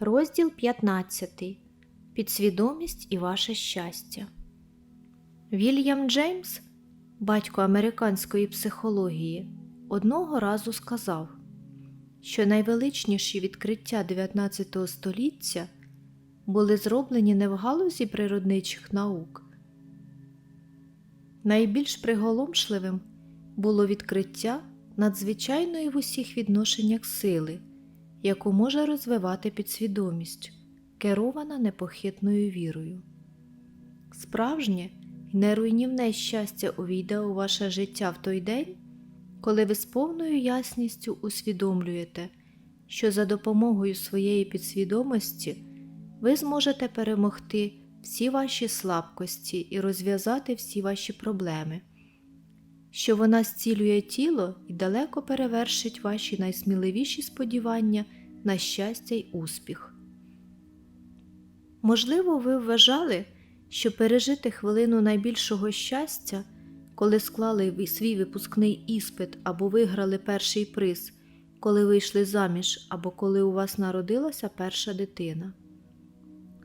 Розділ 15. Підсвідомість і ваше щастя. Вільям Джеймс, батько американської психології, одного разу сказав, що найвеличніші відкриття 19 століття були зроблені не в галузі природничих наук. Найбільш приголомшливим було відкриття надзвичайної в усіх відношеннях сили, яку може розвивати підсвідомість, керована непохитною вірою. Справжнє неруйнівне щастя увійде у ваше життя в той день, коли ви з повною ясністю усвідомлюєте, що за допомогою своєї підсвідомості ви зможете перемогти всі ваші слабкості і розв'язати всі ваші проблеми, що вона зцілює тіло і далеко перевершить ваші найсміливіші сподівання на щастя й успіх. Можливо, ви вважали, що пережити хвилину найбільшого щастя, коли склали свій випускний іспит або виграли перший приз, коли вийшли заміж або коли у вас народилася перша дитина.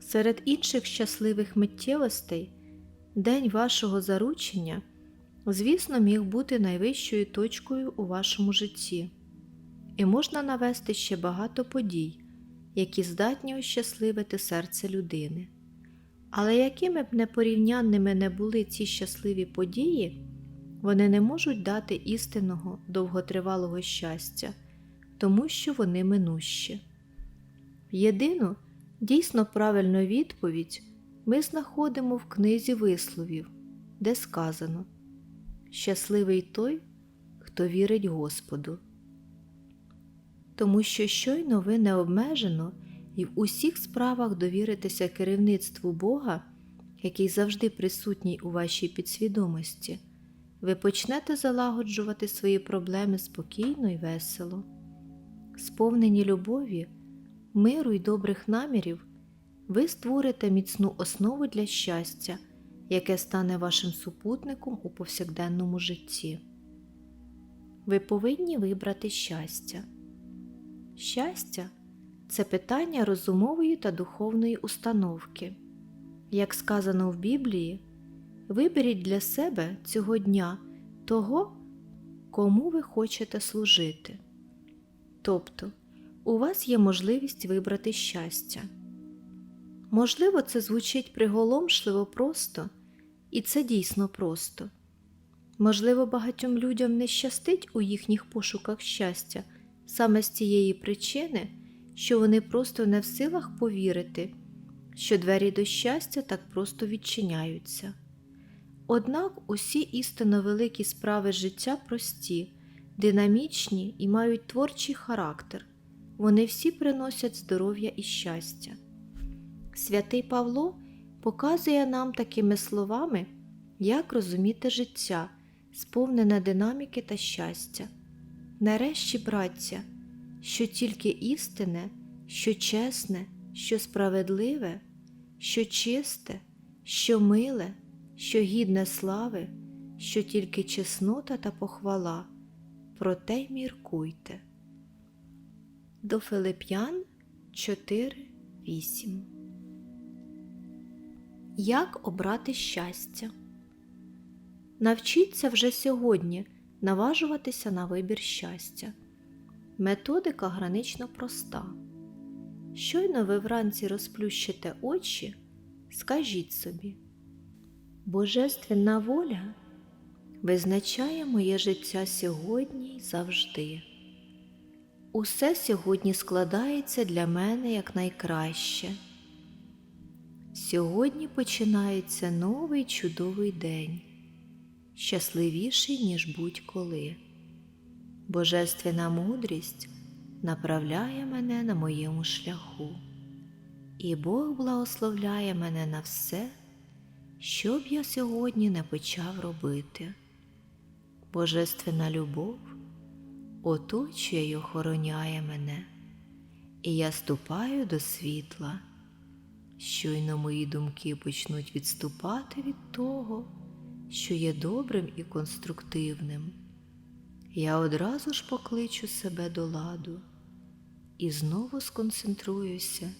Серед інших щасливих миттєвостей день вашого заручення, звісно, міг бути найвищою точкою у вашому житті, і можна навести ще багато подій, які здатні ощасливити серце людини. Але якими б непорівнянними не були ці щасливі події, вони не можуть дати істинного довготривалого щастя, тому що вони минущі. Єдину дійсно правильну відповідь ми знаходимо в книзі висловів, де сказано Щасливий той, хто вірить Господу. Тому що щойно ви необмежено і в усіх справах довіритеся керівництву Бога, який завжди присутній у вашій підсвідомості, ви почнете залагоджувати свої проблеми спокійно і весело. Сповнені любові, миру й добрих намірів, ви створите міцну основу для щастя, яке стане вашим супутником у повсякденному житті. Ви повинні вибрати щастя. Щастя це питання розумової та духовної установки. Як сказано в Біблії, виберіть для себе цього дня того, кому ви хочете служити. Тобто, у вас є можливість вибрати щастя. Можливо, це звучить приголомшливо просто, і це дійсно просто. Можливо, багатьом людям не щастить у їхніх пошуках щастя саме з цієї причини, що вони просто не в силах повірити, що двері до щастя так просто відчиняються. Однак усі істинно великі справи життя прості, динамічні і мають творчий характер, вони всі приносять здоров'я і щастя. Святий Павло показує нам такими словами, як розуміти життя, сповнене динаміки та щастя. Нарешті, браття, що тільки істинне, що чесне, що справедливе, що чисте, що миле, що гідне слави, що тільки чеснота та похвала, про те й міркуйте. До Филип'ян 4.8 Як обрати щастя? Навчіться вже сьогодні наважуватися на вибір щастя. Методика гранично проста. Щойно ви вранці розплющите очі, скажіть собі, Божественна воля визначає моє життя сьогодні й завжди. Усе сьогодні складається для мене як найкраще. Сьогодні починається новий чудовий день, щасливіший, ніж будь-коли. Божественна мудрість направляє мене на моєму шляху, і Бог благословляє мене на все, що б я сьогодні не почав робити. Божественна любов оточує й охороняє мене, і я ступаю до світла. Щойно мої думки почнуть відступати від того, що є добрим і конструктивним. Я одразу ж покличу себе до ладу і знову сконцентруюся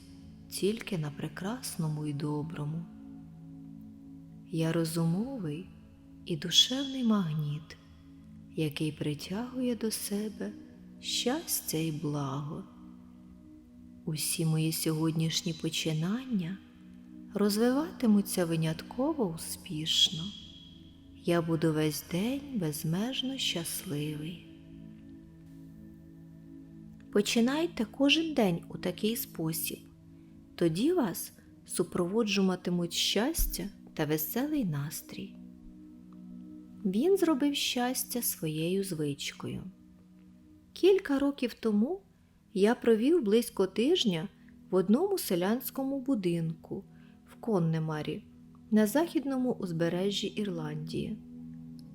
тільки на прекрасному і доброму. Я розумовий і душевний магніт, який притягує до себе щастя і благо. Усі мої сьогоднішні починання розвиватимуться винятково успішно. Я буду весь день безмежно щасливий. Починайте кожен день у такий спосіб. Тоді вас супроводжуватимуть щастя та веселий настрій. Він зробив щастя своєю звичкою. Кілька років тому я провів близько тижня в одному селянському будинку в Коннемарі на західному узбережжі Ірландії.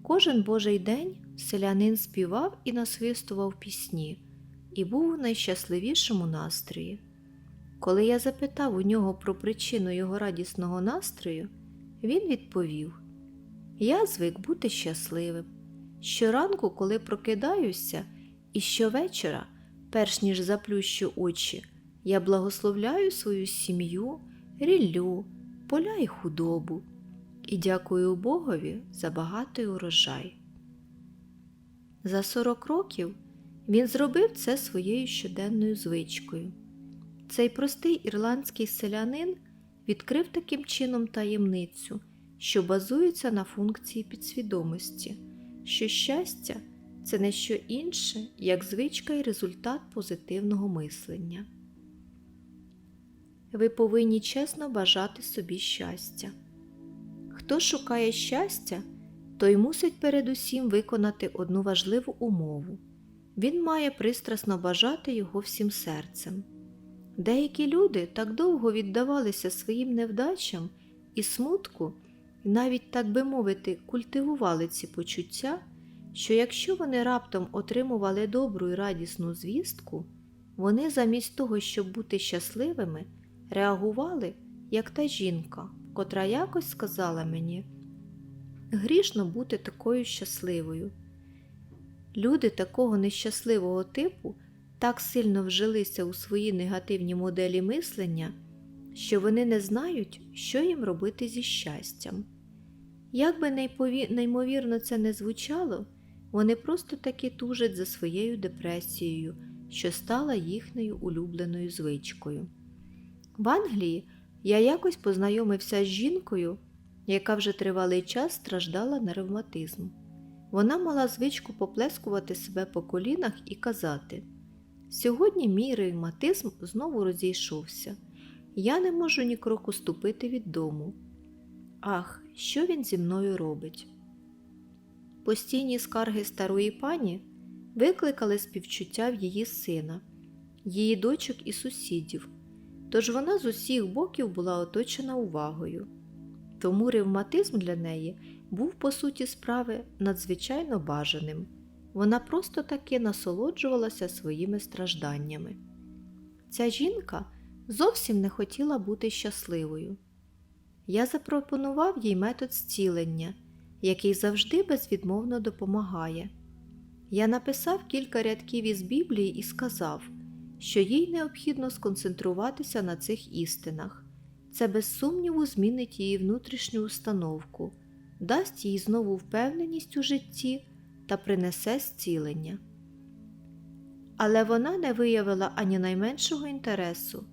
Кожен божий день селянин співав і насвистував пісні і був у найщасливішому настрої. Коли я запитав у нього про причину його радісного настрою, він відповів: Я звик бути щасливим. Щоранку, коли прокидаюся, і щовечора, перш ніж заплющу очі, я благословляю свою сім'ю, ріллю, поля і худобу і дякую Богові за багатий урожай. За 40 років він зробив це своєю щоденною звичкою. Цей простий ірландський селянин відкрив таким чином таємницю, що базується на функції підсвідомості, що щастя це не що інше, як звичка і результат позитивного мислення. Ви повинні чесно бажати собі щастя. Хто шукає щастя, той мусить передусім виконати одну важливу умову він має пристрасно бажати його всім серцем. Деякі люди так довго віддавалися своїм невдачам і смутку, і навіть, так би мовити, культивували ці почуття, що якщо вони раптом отримували добру і радісну звістку, вони замість того, щоб бути щасливими, реагували, як та жінка, котра якось сказала мені грішно бути такою щасливою. Люди такого нещасливого типу так сильно вжилися у свої негативні моделі мислення, що вони не знають, що їм робити зі щастям. Як би неймовірно це не звучало, вони просто таки тужать за своєю депресією, що стала їхньою улюбленою звичкою. В Англії я якось познайомився з жінкою, яка вже тривалий час страждала на ревматизм. Вона мала звичку поплескувати себе по колінах і казати Сьогодні мій ревматизм знову розійшовся. Я не можу ні кроку ступити від дому. Ах, що він зі мною робить? Постійні скарги старої пані викликали співчуття в її сина, її дочок і сусідів, тож вона з усіх боків була оточена увагою. Тому ревматизм для неї був, по суті справи, надзвичайно бажаним. Вона просто таки насолоджувалася своїми стражданнями. Ця жінка зовсім не хотіла бути щасливою. Я запропонував їй метод зцілення, який завжди безвідмовно допомагає. Я написав кілька рядків із Біблії і сказав, що їй необхідно сконцентруватися на цих істинах. Це без сумніву змінить її внутрішню установку, дасть їй знову впевненість у житті та принесе зцілення. Але вона не виявила ані найменшого інтересу.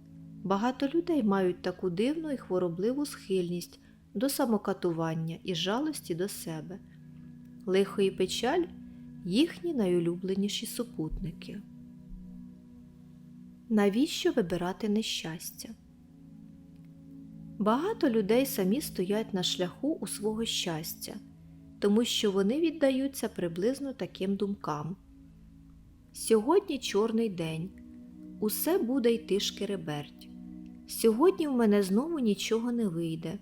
Багато людей мають таку дивну і хворобливу схильність до самокатування і жалості до себе. Лихо і печаль їхні найулюбленіші супутники. Навіщо вибирати нещастя? Багато людей самі стоять на шляху у свого щастя, тому що вони віддаються приблизно таким думкам. Сьогодні чорний день, усе буде йти шкереберть. Сьогодні в мене знову нічого не вийде.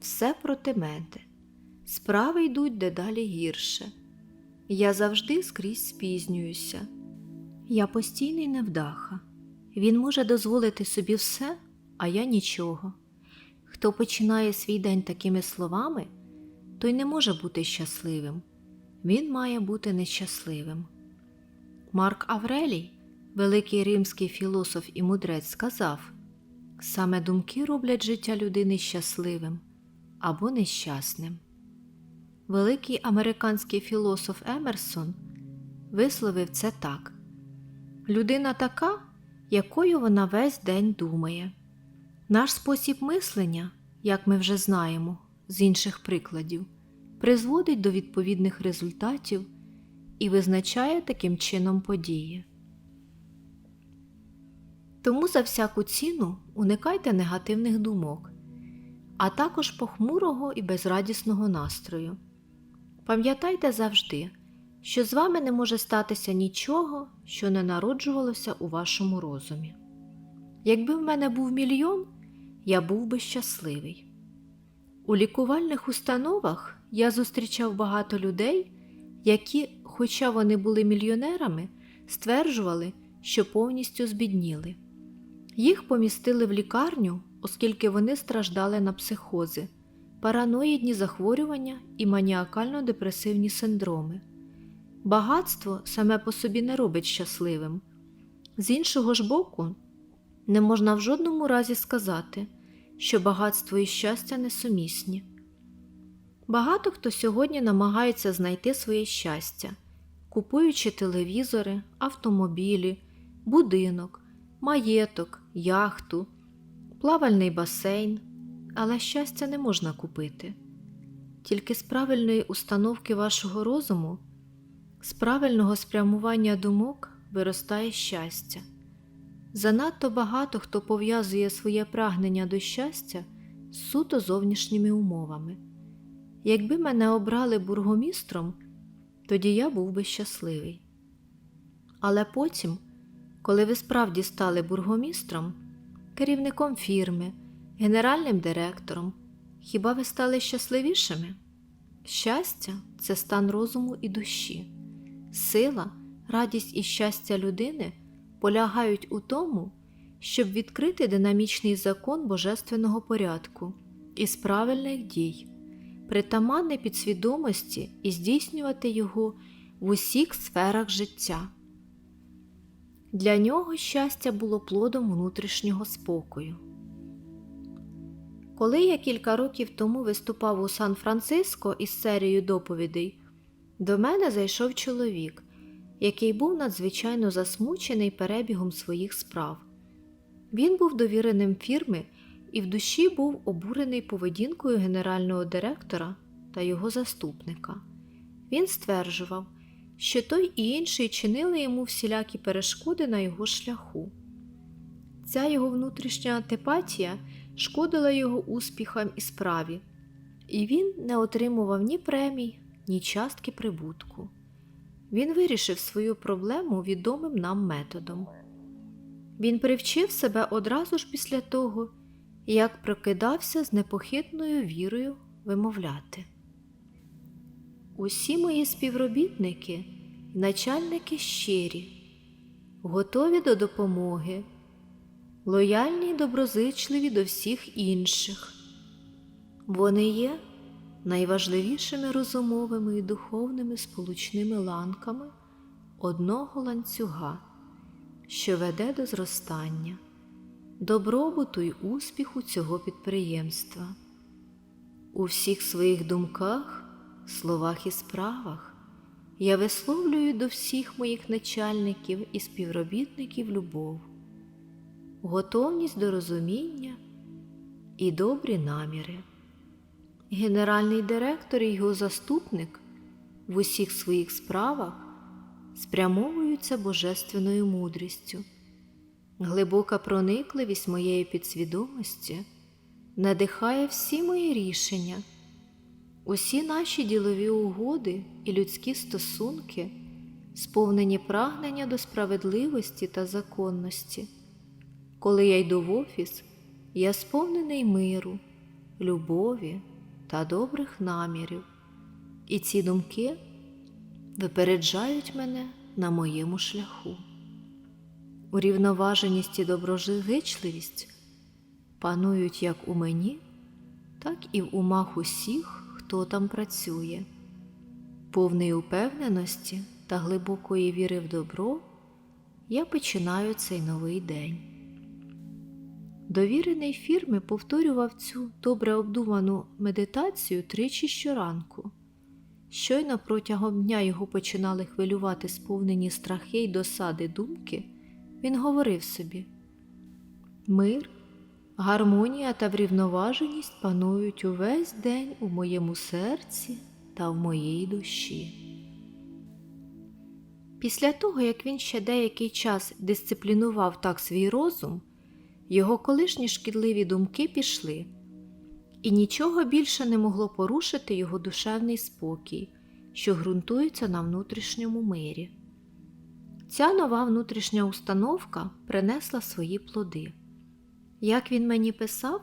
Все проти мене. Справи йдуть дедалі гірше. Я завжди скрізь спізнююся. Я постійний невдаха. Він може дозволити собі все, а я нічого. Хто починає свій день такими словами, той не може бути щасливим. Він має бути нещасливим. Марк Аврелій, великий римський філософ і мудрець, сказав Саме думки роблять життя людини щасливим або нещасним. Великий американський філософ Емерсон висловив це так: людина така, якою вона весь день думає. Наш спосіб мислення, як ми вже знаємо з інших прикладів, призводить до відповідних результатів і визначає таким чином події. Тому за всяку ціну уникайте негативних думок, а також похмурого і безрадісного настрою. Пам'ятайте завжди, що з вами не може статися нічого, що не народжувалося у вашому розумі. Якби в мене був мільйон, я був би щасливий. У лікувальних установах я зустрічав багато людей, які, хоча вони були мільйонерами, стверджували, що повністю збідніли. Їх помістили в лікарню, оскільки вони страждали на психози, параноїдні захворювання і маніакально-депресивні синдроми. Багатство саме по собі не робить щасливим. З іншого ж боку, не можна в жодному разі сказати, що багатство і щастя несумісні. Багато хто сьогодні намагається знайти своє щастя, купуючи телевізори, автомобілі, будинок, маєток, яхту, плавальний басейн, але щастя не можна купити. Тільки з правильної установки вашого розуму, з правильного спрямування думок виростає щастя. Занадто багато хто пов'язує своє прагнення до щастя з суто зовнішніми умовами. Якби мене обрали бургомістром, тоді я був би щасливий. Але потім, коли ви справді стали бургомістром, керівником фірми, генеральним директором, хіба ви стали щасливішими? Щастя це стан розуму і душі, сила, радість і щастя людини полягають у тому, щоб відкрити динамічний закон божественного порядку із правильних дій, притаманне підсвідомості і здійснювати його в усіх сферах життя. Для нього щастя було плодом внутрішнього спокою. Коли я кілька років тому виступав у Сан-Франциско із серією доповідей, до мене зайшов чоловік, який був надзвичайно засмучений перебігом своїх справ. Він був довіреним фірми і в душі був обурений поведінкою генерального директора та його заступника. Він стверджував, що той і інший чинили йому всілякі перешкоди на його шляху. Ця його внутрішня антипатія шкодила його успіхам і справі, і він не отримував ні премій, ні частки прибутку. Він вирішив свою проблему відомим нам методом. Він привчив себе одразу ж після того, як прокидався з непохитною вірою вимовляти. Усі мої співробітники, начальники щирі, готові до допомоги, лояльні й доброзичливі до всіх інших. Вони є найважливішими розумовими і духовними сполучними ланками одного ланцюга, що веде до зростання, добробуту й успіху цього підприємства. У всіх своїх думках, словах і справах я висловлюю до всіх моїх начальників і співробітників любов, готовність до розуміння і добрі наміри. Генеральний директор і його заступник в усіх своїх справах спрямовуються божественною мудрістю. Глибока проникливість моєї підсвідомості надихає всі мої рішення, усі наші ділові угоди і людські стосунки, сповнені прагнення до справедливості та законності. Коли я йду в офіс, я сповнений миру, любові та добрих намірів, і ці думки випереджають мене на моєму шляху. Урівноваженість і доброжичливість панують як у мені, так і в умах усіх, хто там працює, повний упевненості та глибокої віри в добро, я починаю цей новий день. Довірений фірми повторював цю добре обдуману медитацію тричі щоранку. Щойно протягом дня його починали хвилювати сповнені страхи й досади думки, він говорив собі Мир, гармонія та врівноваженість панують увесь день у моєму серці та в моїй душі. Після того, як він ще деякий час дисциплінував так свій розум, його колишні шкідливі думки пішли, і нічого більше не могло порушити його душевний спокій, що ґрунтується на внутрішньому мирі. Ця нова внутрішня установка принесла свої плоди. Як він мені писав,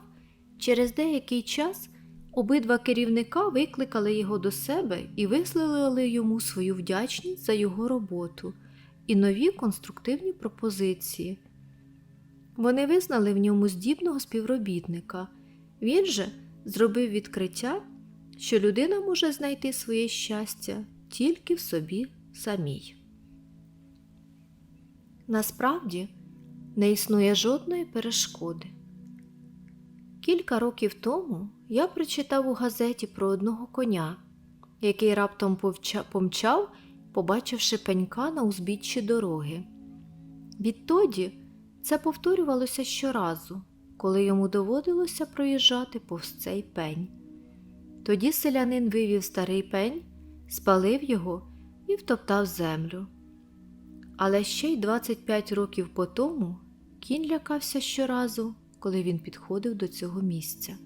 через деякий час обидва керівника викликали його до себе і висловили йому свою вдячність за його роботу і нові конструктивні пропозиції. Вони визнали в ньому здібного співробітника. Він же зробив відкриття, що людина може знайти своє щастя тільки в собі самій. Насправді не існує жодної перешкоди. Кілька років тому я прочитав у газеті про одного коня, який раптом помчав, побачивши пенька на узбіччі дороги. Відтоді це повторювалося щоразу, коли йому доводилося проїжджати повз цей пень. Тоді селянин вивів старий пень, спалив його і втоптав землю. Але ще й 25 років по тому кінь лякався щоразу, коли він підходив до цього місця.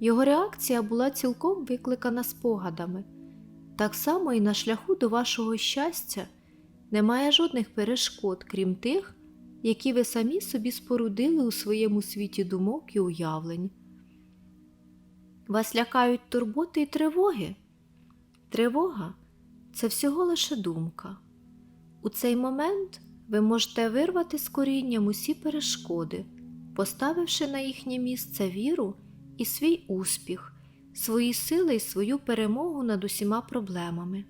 Його реакція була цілком викликана спогадами. Так само і на шляху до вашого щастя немає жодних перешкод, крім тих, які ви самі собі спорудили у своєму світі думок і уявлень. Вас лякають турботи і тривоги. Тривога це всього лише думка. У цей момент ви можете вирвати з корінням усі перешкоди, поставивши на їхнє місце віру і свій успіх, свої сили і свою перемогу над усіма проблемами.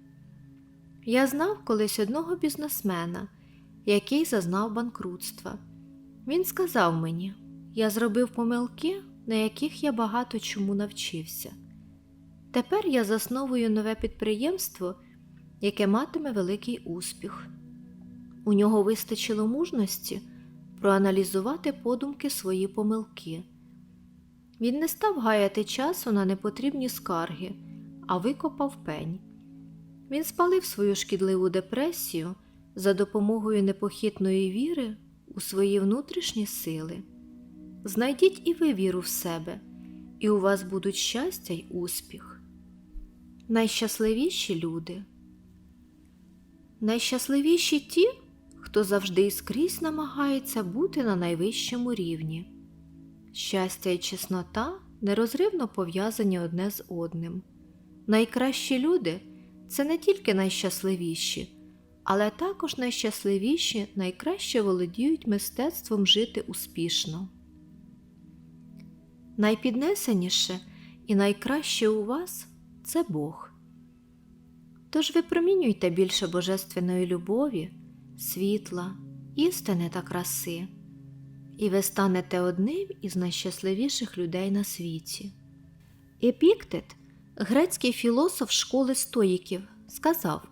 Я знав колись одного бізнесмена, який зазнав банкрутства. Він сказав мені: я зробив помилки, на яких я багато чому навчився. Тепер я засновую нове підприємство, яке матиме великий успіх. У нього вистачило мужності проаналізувати подумки свої помилки. Він не став гаяти часу на непотрібні скарги, а викопав пень. Він спалив свою шкідливу депресію за допомогою непохитної віри у свої внутрішні сили. Знайдіть і ви віру в себе, і у вас будуть щастя й успіх. Найщасливіші люди. Найщасливіші ті, хто завжди і скрізь намагається бути на найвищому рівні. Щастя і чеснота нерозривно пов'язані одне з одним. Найкращі люди це не тільки найщасливіші, але також найщасливіші найкраще володіють мистецтвом жити успішно. Найпіднесеніше і найкраще у вас це Бог. Тож випромінюйте більше божественної любові, світла, істини та краси, і ви станете одним із найщасливіших людей на світі. Епіктет, грецький філософ школи стоїків, сказав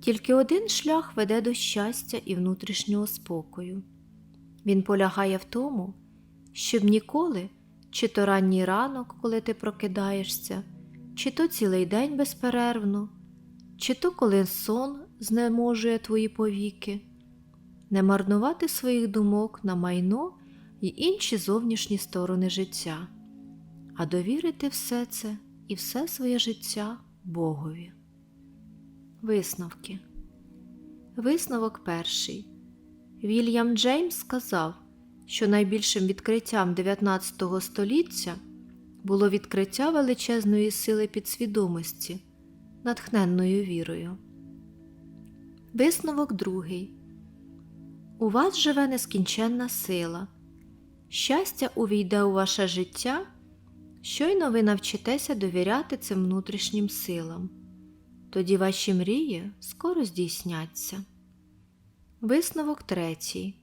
тільки один шлях веде до щастя і внутрішнього спокою. Він полягає в тому, щоб ніколи, чи то ранній ранок, коли ти прокидаєшся, чи то цілий день безперервно, чи то коли сон знеможує твої повіки, не марнувати своїх думок на майно й інші зовнішні сторони життя, а довірити все це і все своє життя Богові. Висновки. Висновок перший. Вільям Джеймс сказав, що найбільшим відкриттям 19 століття було відкриття величезної сили підсвідомості, натхненною вірою. Висновок другий. У вас живе нескінченна сила. Щастя увійде у ваше життя. Щойно ви навчитеся довіряти цим внутрішнім силам. Тоді ваші мрії скоро здійсняться. Висновок третій.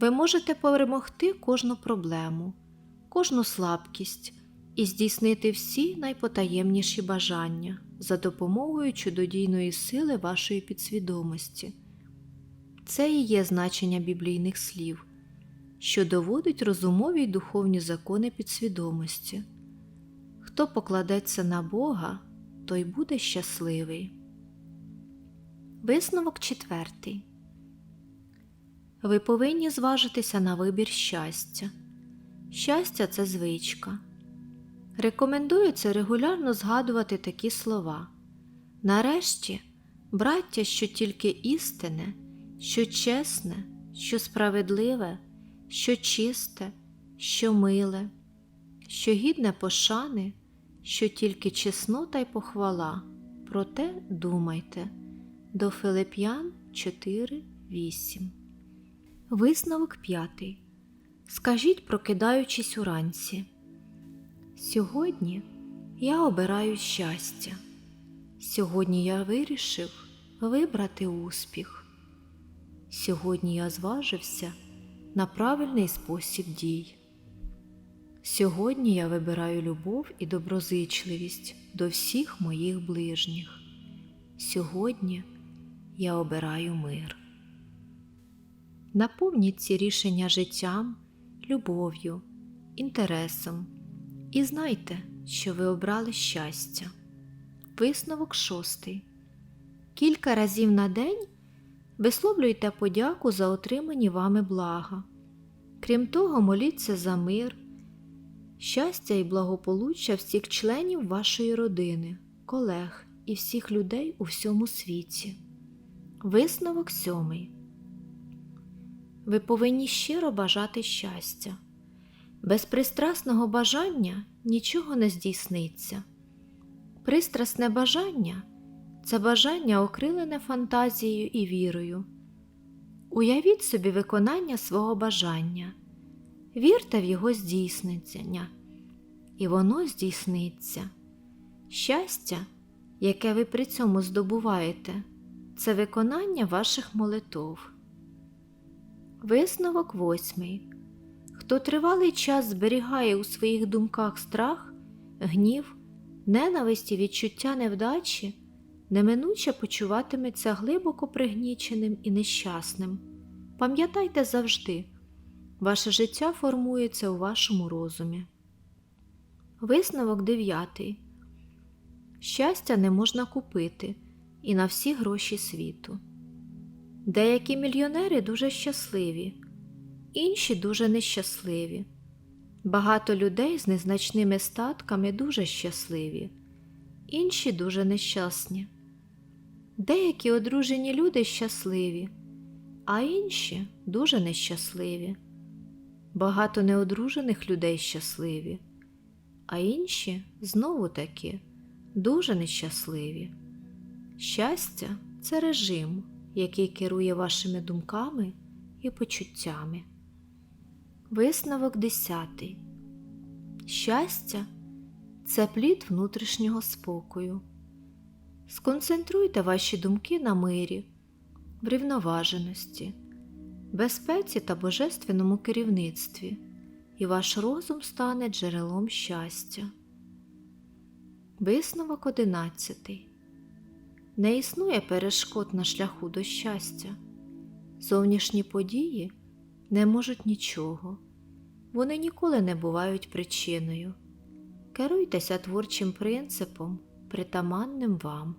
Ви можете перемогти кожну проблему, кожну слабкість і здійснити всі найпотаємніші бажання за допомогою чудодійної сили вашої підсвідомості. Це і є значення біблійних слів, що доводить розумові й духовні закони підсвідомості. Хто покладеться на Бога, той буде щасливий. Висновок четвертий. Ви повинні зважитися на вибір щастя. Щастя це звичка. Рекомендується регулярно згадувати такі слова. Нарешті, браття, що тільки істине, що чесне, що справедливе, що чисте, що миле, що гідне пошани, що тільки чеснота й похвала. Проте думайте. До Филип'ян 4.8 Висновок п'ятий. Скажіть, прокидаючись уранці. Сьогодні я обираю щастя. Сьогодні я вирішив вибрати успіх. Сьогодні я зважився на правильний спосіб дій. Сьогодні я вибираю любов і доброзичливість до всіх моїх ближніх. Сьогодні я обираю мир. Наповніть ці рішення життям, любов'ю, інтересом і знайте, що ви обрали щастя. Висновок шостий. Кілька разів на день висловлюйте подяку за отримані вами блага. Крім того, моліться за мир, щастя і благополуччя всіх членів вашої родини, колег і всіх людей у всьому світі. Висновок сьомий. Ви повинні щиро бажати щастя. Без пристрасного бажання нічого не здійсниться. Пристрасне бажання це бажання окрилене фантазією і вірою. Уявіть собі виконання свого бажання, вірте в його здійснення, і воно здійсниться. Щастя, яке ви при цьому здобуваєте, це виконання ваших молитов. Висновок восьмий. Хто тривалий час зберігає у своїх думках страх, гнів, ненависть і відчуття невдачі, неминуче почуватиметься глибоко пригніченим і нещасним. Пам'ятайте завжди, ваше життя формується у вашому розумі. Висновок дев'ятий. Щастя не можна купити і на всі гроші світу. Деякі мільйонери дуже щасливі, інші дуже нещасливі. Багато людей з незначними статками дуже щасливі, інші дуже нещасні. Деякі одружені люди щасливі, а інші дуже нещасливі. Багато неодружених людей щасливі, а інші знову таки дуже нещасливі. Щастя це режим який керує вашими думками і почуттями. Висновок 10. Щастя це плід внутрішнього спокою. Сконцентруйте ваші думки на мирі, врівноваженості, безпеці та божественному керівництві, і ваш розум стане джерелом щастя. Висновок 11. Не існує перешкод на шляху до щастя. Зовнішні події не можуть нічого, вони ніколи не бувають причиною. Керуйтеся творчим принципом, притаманним вам.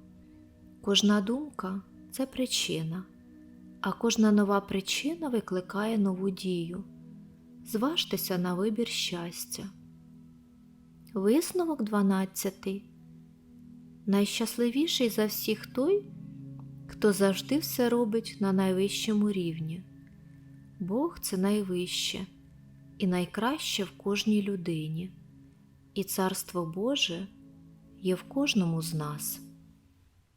Кожна думка це причина, а кожна нова причина викликає нову дію. Зважтеся на вибір щастя. Висновок 12 найщасливіший за всіх той, хто завжди все робить на найвищому рівні. Бог це найвище і найкраще в кожній людині, і Царство Боже є в кожному з нас.